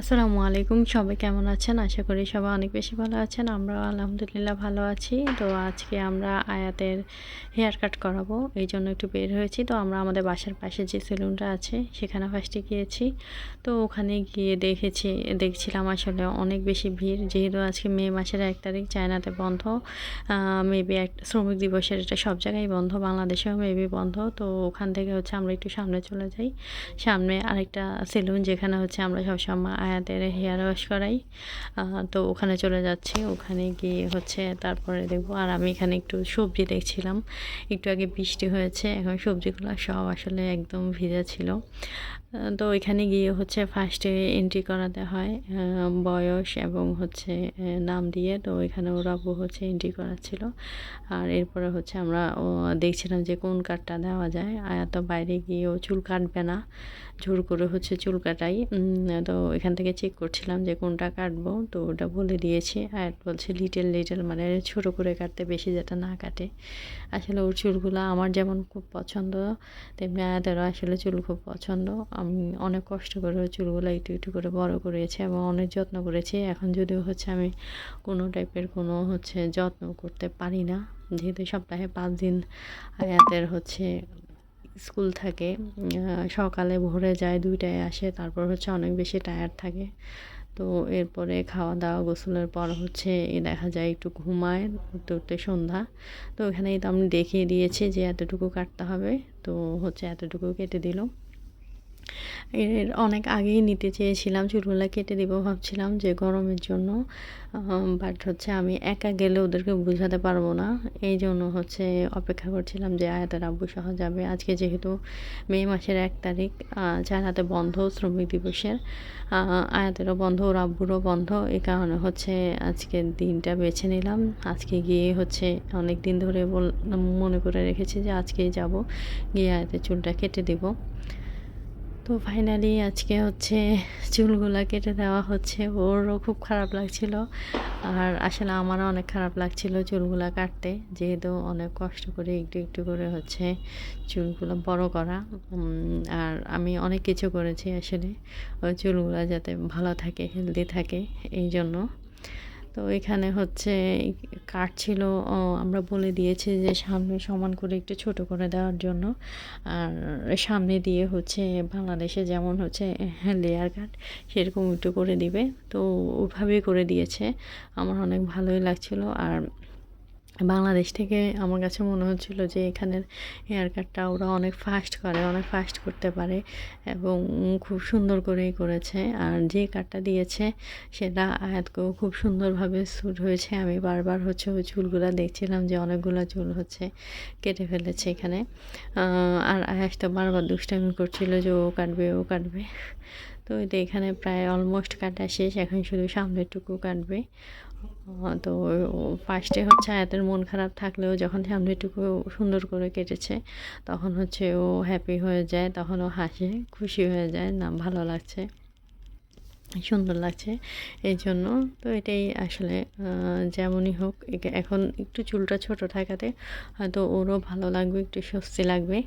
আসসালামু আলাইকুম। সবাই কেমন আছেন? আশা করি সবাই অনেক বেশি ভালো আছেন। আমরাও আলহামদুলিল্লাহ ভালো আছি। তো আজকে আমরা আয়াতের হেয়ার কাট করাবো। এই জন্য একটু বের হয়েছি। তো আমরা আমাদের বাসার পাশে যে সেলুনটা আছে, সেখানে ফার্স্টে গিয়েছি। তো ওখানে গিয়ে দেখেছি, দেখছিলাম আসলে অনেক বেশি ভিড়। যেহেতু আজকে মে মাসের এক তারিখ, চায়নাতে বন্ধ। মেবি এক শ্রমিক দিবসের এটা সব জায়গায় বন্ধ। বাংলাদেশেও মেবি বন্ধ। তো ওখান থেকে হচ্ছে আমরা একটু সামনে চলে যাই। সামনে আরেকটা সেলুন যেখানে হচ্ছে আমরা সবসময় আয়াতের হেয়ার ওয়াশ করাই। তো ওখানে চলে যাচ্ছি। ওখানে গিয়ে হচ্ছে তারপরে দেখব। আর আমি এখানে একটু সবজি দেখছিলাম। একটু আগে বৃষ্টি হয়েছে। এখন সবজিগুলো সব আসলে একদম ভিজা ছিল। তো ওইখানে গিয়ে হচ্ছে ফার্স্টে এন্ট্রি করাতে হয় বয়স এবং হচ্ছে নাম দিয়ে। তো ওইখানে ওরা হচ্ছে এন্ট্রি করাচ্ছিল। আর এরপরে হচ্ছে আমরা দেখছিলাম যে কোন কার্ডটা দেওয়া যায়। আয়াত বাইরে গিয়েও চুল কাটবে না। জোর করে হচ্ছে চুল কাটাই। তো এখান থেকে চেক করছিলাম যে কোনটা কাটবো। তো ওটা বলে দিয়েছি। আর বলছে লিটেল লিটেল মানে ছোট করে কাটতে বেশি যেটা না কাটে। আসলে ওর চুলগুলো আমার যেমন খুব পছন্দ, তেমনি আয়াতেরও আসলে চুল খুব পছন্দ। আমি অনেক কষ্ট করে চুলগুলো একটু একটু করে বড় করেছি এবং অনেক যত্ন করেছি। এখন যদিও হচ্ছে আমি কোনো টাইপের কোনো হচ্ছে যত্ন করতে পারি না। যেহেতু সপ্তাহে পাঁচ দিন আয়াতের হচ্ছে স্কুল থাকে সকালে ভোরে যায়, দুইটায় আসে, তারপর হচ্ছে অনেক বেশি টায়ার্ড থাকে। তো এরপরে খাওয়া দাওয়া গোসলের পর হচ্ছে এ দেখা যায় একটু ঘুমায়, উঠতে উঠতে সন্ধ্যা। তো ওখানেই তো আমি দেখিয়ে দিয়েছি যে এতটুকু কাটতে হবে। তো হচ্ছে এতটুকু কেটে দিল। এর অনেক আগেই নিতে চেয়েছিলাম, চুলগুলো কেটে দিব ভাবছিলাম যে গরমের জন্য। বাট হচ্ছে আমি একা গেলে ওদেরকে বোঝাতে পারব না। এই জন্য হচ্ছে অপেক্ষা করছিলাম যে আয়াতের আব্বু সহ যাবে। আজকে যেহেতু মে মাসের এক তারিখ চায়নাতে বন্ধ শ্রমিক দিবসের আয়াতেরও বন্ধ, ওর আব্বুরও বন্ধ। এই কারণে হচ্ছে আজকের দিনটা বেছে নিলাম। আজকে গিয়ে হচ্ছে অনেক দিন ধরে মনে করে রেখেছি যে আজকেই যাব, গিয়ে আয়াতের চুলটা কেটে দিব। তো ফাইনালি আজকে হচ্ছে চুলগুলা কেটে দেওয়া হচ্ছে। ওরও খুব খারাপ লাগছিল। আর আসলে আমারও অনেক খারাপ লাগছিল চুলগুলা কাটতে। যেহেতু অনেক কষ্ট করে একটু একটু করে হচ্ছে চুলগুলো বড় করা। আর আমি অনেক কিছু করেছি আসলে। ওই চুলগুলো যাতে ভালো থাকে হেলদি থাকে এই জন্য তো এখানে হচ্ছে কাঠ ছিল আমরা বলে দিয়েছি যে সামনে সমান করে একটু ছোট করে দেওয়ার জন্য। আর সামনে দিয়ে হচ্ছে বাংলাদেশে যেমন হচ্ছে লেয়ার কাঠ সেরকম একটু করে দিবে। তো ওভাবেই করে দিয়েছে। আমার অনেক ভালোই লাগছিল। আর বাংলাদেশ থেকে আমার কাছে মনে হচ্ছিল যে এখানের হেয়ার কাটটা ওরা অনেক ফাস্ট করে, অনেক ফাস্ট করতে পারে এবং খুব সুন্দর করেই করেছে। আর যে কাটটা দিয়েছে সেটা আয়াতকেও খুব সুন্দরভাবে শ্যুট হয়েছে। আমি বারবার হচ্ছে ওই চুলগুলো দেখছিলাম যে অনেকগুলো চুল হচ্ছে কেটে ফেলেছে এখানে। আর আয়াস তো বারবার দুষ্টামি করছিল যে ও কাটবে ও কাটবে। তো এখানে প্রায় অলমোস্ট কাটা শেষ, এখন শুধু সামনেটুকু কাটবে। তো ফার্স্টে হচ্ছে আয়াতের মন খারাপ থাকলেও যখন সামনেটুকু সুন্দর করে কেটেছে, তখন হচ্ছে ও হ্যাপি হয়ে যায়, তখন ও হাসে, খুশি হয়ে যায়। না, ভালো লাগছে, সুন্দর লাগছে এই জন্য। তো এটাই আসলে যেমনই হোক এখন একটু চুলটা ছোট থাকাতে হয়তো ওরও ভালো লাগবে, একটু স্বস্তি লাগবে।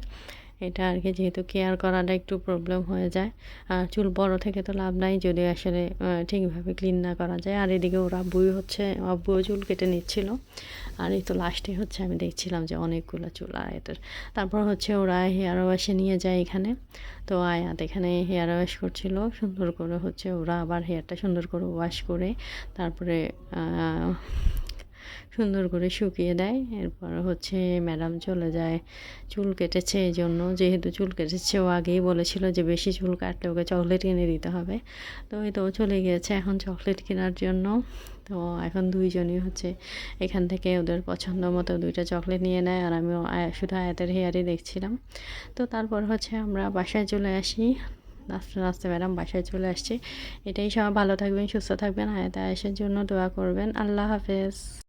এটা আর কি যেহেতু কেয়ার করাটা একটু প্রবলেম হয়ে যায়। আর চুল বড় থেকে তো লাভ নাই যদি আসলে ঠিকভাবে ক্লিন না করা যায়। আর এদিকে ওর আব্বুই হচ্ছে, আব্বুও চুল কেটে নিচ্ছিল। আর এই তো লাস্টে হচ্ছে আমি দেখছিলাম যে অনেকগুলো চুল আর এদের তারপর হচ্ছে ওরা হেয়ার ওয়াশে নিয়ে যায় এখানে। তো আয়াত এখানে হেয়ার ওয়াশ করছিল, সুন্দর করে হচ্ছে ওরা আবার হেয়ারটা সুন্দর করে ওয়াশ করে, তারপরে সুন্দর করে শুকিয়ে দেয়। এরপর হচ্ছে ম্যাডাম চলে যায়। চুল কেটেছে এই জন্য যেহেতু চুল কেটেছে, ও আগেই বলেছিল যে বেশি চুল কাটলে ওকে চকলেট কিনে দিতে হবে। তো ওই তো চলে গিয়েছে এখন চকলেট কেনার জন্য। তো এখন দুইজনই হচ্ছে এখান থেকে ওদের পছন্দ মতো দুইটা চকলেট নিয়ে নেয়। আর আমি শুধু আয়াতের হেয়ারই দেখছিলাম। তো তারপর হচ্ছে আমরা বাসায় চলে আসি। আস্তে আস্তে ম্যাডাম বাসায় চলে আসছি। এটাই সবাই ভালো থাকবেন, সুস্থ থাকবেন। আয়াত আয়েসের জন্য দোয়া করবেন। আল্লাহ হাফেজ।